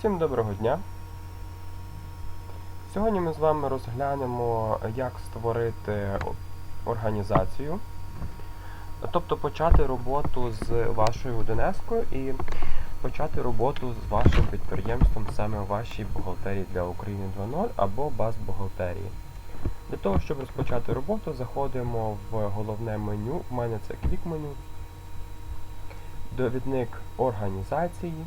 Всім доброго дня! Сьогодні ми з вами розглянемо, як створити організацію, тобто почати роботу з вашою 1С і почати роботу з вашим підприємством саме у вашій бухгалтерії для України 2.0 або баз бухгалтерії. Для того, щоб розпочати роботу, заходимо в головне меню. У мене це клік меню, довідник організації.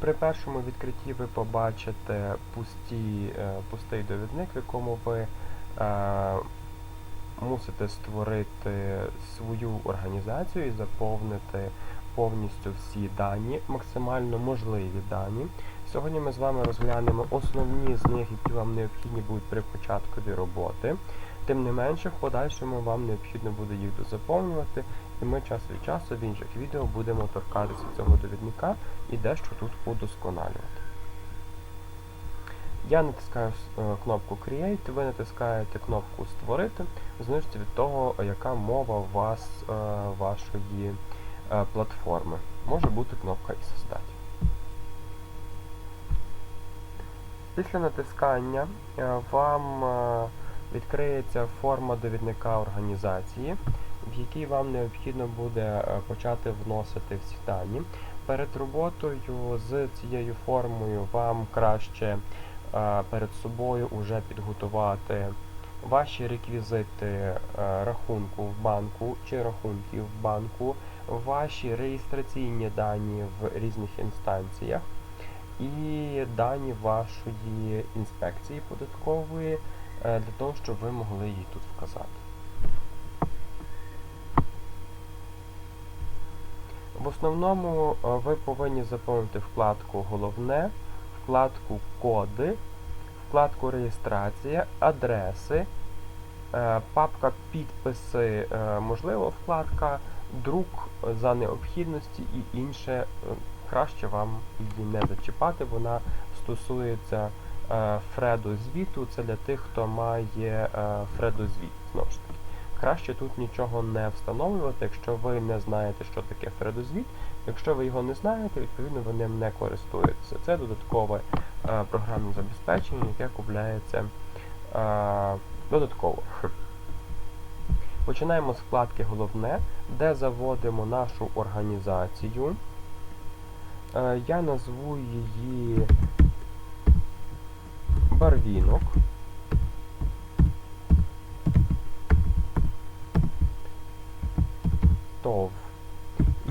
При першому відкритті ви побачите пусті, е, пустий довідник, в якому ви е, мусите створити свою організацію і заповнити повністю всі дані, максимально можливі дані. Сьогодні ми з вами розглянемо основні з них, які вам необхідні будуть при початкові роботи. Тим не менше, в подальшому вам необхідно буде їх дозаповнювати, і ми час від часу в інших відео будемо торкатися цього довідника і дещо тут удосконалювати. Я натискаю е, кнопку Create, ви натискаєте кнопку Створити, залежно від того, яка мова у вас е, вашої е, платформи. Може бути кнопка і создати. Після натискання вам відкриється форма довідника організації, в якій вам необхідно буде почати вносити всі дані. Перед роботою з цією формою вам краще перед собою вже підготувати ваші реквізити рахунку в банку чи рахунків в банку, ваші реєстраційні дані в різних інстанціях і дані вашої інспекції податкової для того, щоб ви могли її тут вказати. В основному ви повинні заповнити вкладку Головне, вкладку Коди, вкладку Реєстрація, адреси, папка Підписи, можливо, вкладка Друк за необхідності і інше. Краще вам її не зачіпати, вона стосується Фредо звіту, це для тих, хто має Фредо звіт. Знову ж таки. Краще тут нічого не встановлювати, якщо ви не знаєте, що таке фредозвіт. Якщо ви його не знаєте, відповідно ви ним не користуєтеся. Це додаткове е, програмне забезпечення, яке купляється е, додатково. Починаємо з вкладки Головне, де заводимо нашу організацію. Е, я назву її Барвінок. ТОВ.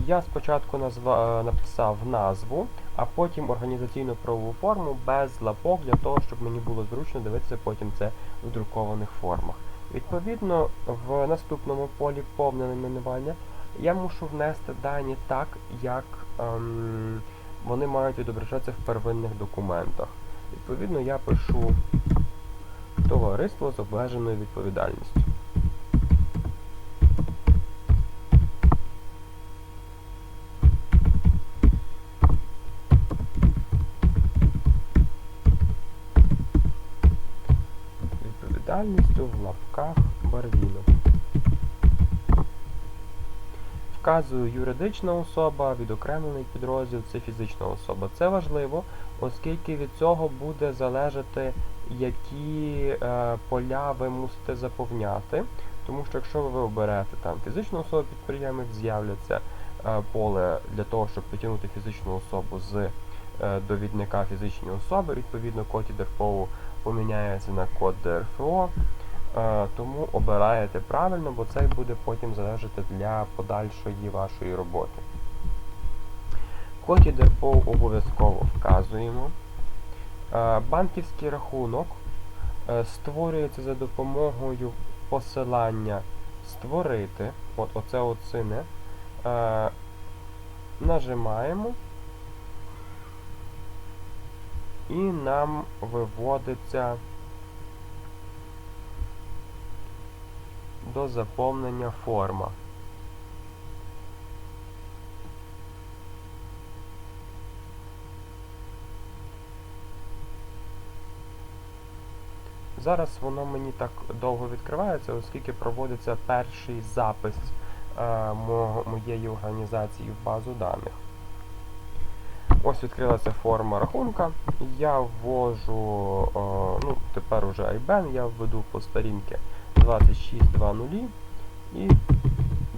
Я спочатку назва, написав назву, а потім організаційну правову форму без лапок, для того, щоб мені було зручно дивитися потім це в друкованих формах. Відповідно, в наступному полі повне найменування я мушу внести дані так, як ем, вони мають відображатися в первинних документах. Відповідно, я пишу товариство з обмеженою відповідальністю. Відповідальністю в лапках барвінок. Вказую юридична особа, відокремлений підрозділ це фізична особа. Це важливо, оскільки від цього буде залежати, які е, поля ви мусите заповняти. Тому що якщо ви оберете там фізичну особу підприємець, з'являться е, поле для того, щоб потягнути фізичну особу з е, довідника фізичної особи, відповідно код ДРПО поміняється на код ДРФО. Е, тому обираєте правильно, бо це буде потім залежати для подальшої вашої роботи. Код ДРПО обов'язково вказуємо. Е, банківський рахунок е, створюється за допомогою посилання Створити. От оце от сине. Нажимаємо. І нам виводиться до заповнення форма. Зараз воно мені так довго відкривається, оскільки проводиться перший запис е, моєї організації в базу даних. Ось відкрилася форма рахунка. Я ввожу, е, ну, тепер уже IBAN, я введу по сторінки 2620 і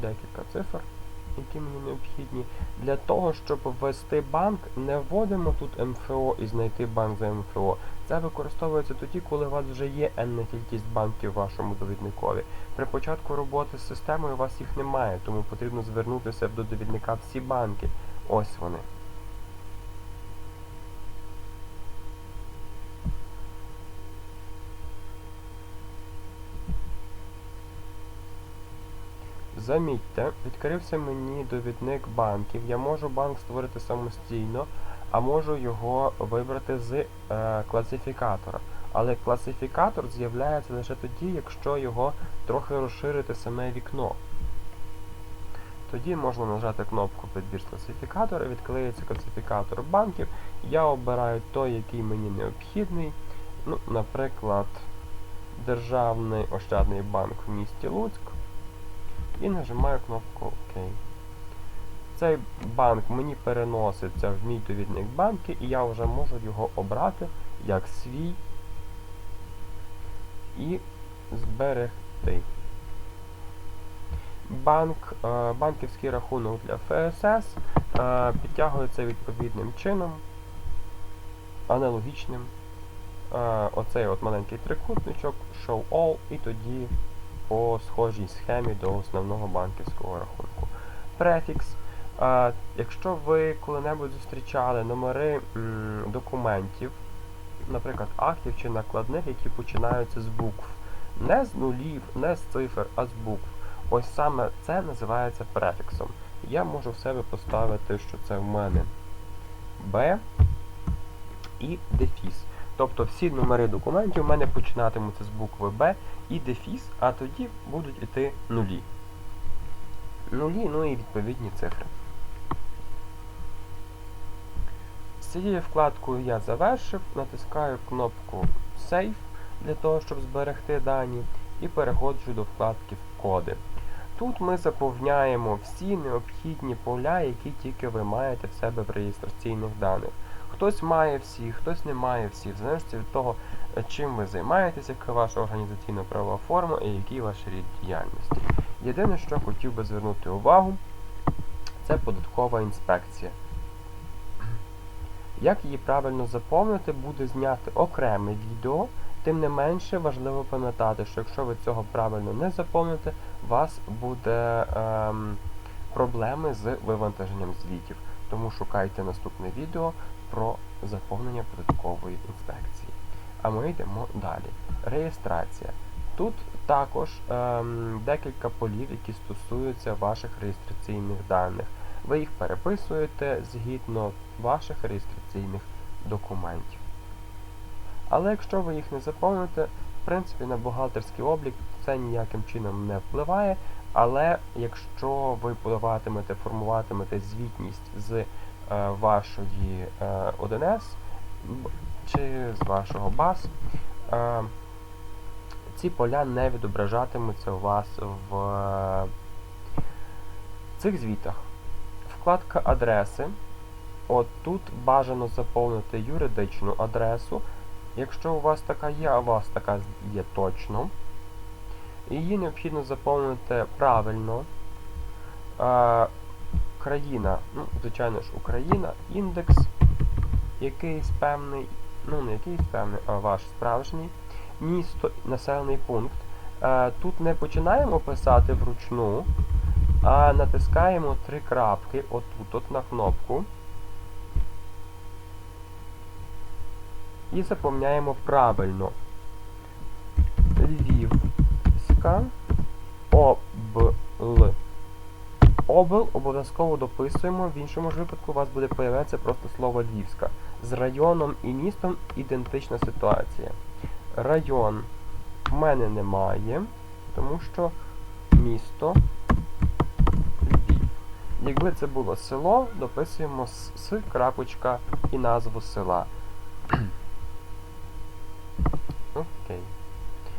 декілька цифр, які мені необхідні. Для того, щоб ввести банк, не вводимо тут МФО і знайти банк за МФО. Це використовується тоді, коли у вас вже є енна кількість банків в вашому довідникові. При початку роботи з системою у вас їх немає, тому потрібно звернутися до довідника всі банки. Ось вони. Замітьте, відкрився мені довідник банків. Я можу банк створити самостійно, а можу його вибрати з е, класифікатора. Але класифікатор з'являється лише тоді, якщо його трохи розширити саме вікно. Тоді можна нажати кнопку Підбір з класифікатора, відкриється класифікатор банків. Я обираю той, який мені необхідний. Ну, Наприклад, Державний Ощадний банк в місті Луцьк і нажимаю кнопку ОК. Цей банк мені переноситься в мій довідник банки, і я вже можу його обрати як свій і зберегти. Банк, е, банківський рахунок для ФСС е, підтягується відповідним чином, аналогічним. Е, оцей от маленький трикутничок, Show All, і тоді по схожій схемі до основного банківського рахунку. Префікс. Якщо ви коли-небудь зустрічали номери документів, наприклад, актів чи накладних, які починаються з букв, не з нулів, не з цифр, а з букв. Ось саме це називається префіксом. Я можу в себе поставити, що це в мене Б і дефіс. Тобто всі номери документів у мене починатимуться з букви Б і дефіс, а тоді будуть йти нулі. Нулі, ну і відповідні цифри. З цією вкладкою я завершив, натискаю кнопку Save для того, щоб зберегти дані, і переходжу до вкладки Коди. Тут ми заповняємо всі необхідні поля, які тільки ви маєте в себе в реєстраційних даних. Хтось має всі, хтось не має всі, в залежності від того, чим ви займаєтесь, яка ваша організаційна правова форма і який ваш рід діяльності. Єдине, що хотів би звернути увагу, це податкова інспекція. Як її правильно заповнити, буде зняти окреме відео. Тим не менше важливо пам'ятати, що якщо ви цього правильно не заповните, у вас буде ем, проблеми з вивантаженням звітів. Тому шукайте наступне відео про заповнення податкової інспекції. А ми йдемо далі. Реєстрація. Тут також ем, декілька полів, які стосуються ваших реєстраційних даних. Ви їх переписуєте згідно ваших реєстраційних документів. Але якщо ви їх не заповните, в принципі на бухгалтерський облік це ніяким чином не впливає. Але якщо ви подаватимете, формуватимете звітність з е, вашої е, 1С чи з вашого баз, е, ці поля не відображатимуться у вас в е, цих звітах. Вкладка адреси. От тут бажано заповнити юридичну адресу. Якщо у вас така є, а у вас така є точно, її необхідно заповнити правильно. Е, країна, ну, звичайно ж, Україна, індекс, якийсь певний, ну не якийсь певний, а ваш справжній, місто, населений пункт. Е, тут не починаємо писати вручну, а натискаємо три крапки отут, от на кнопку. І заповняємо правильно. Львівська обл. Обл обов'язково дописуємо, в іншому ж випадку у вас буде появитися просто слово Львівська. З районом і містом ідентична ситуація. Район в мене немає, тому що місто Львів. Якби це було село, дописуємо с крапочка і назву села.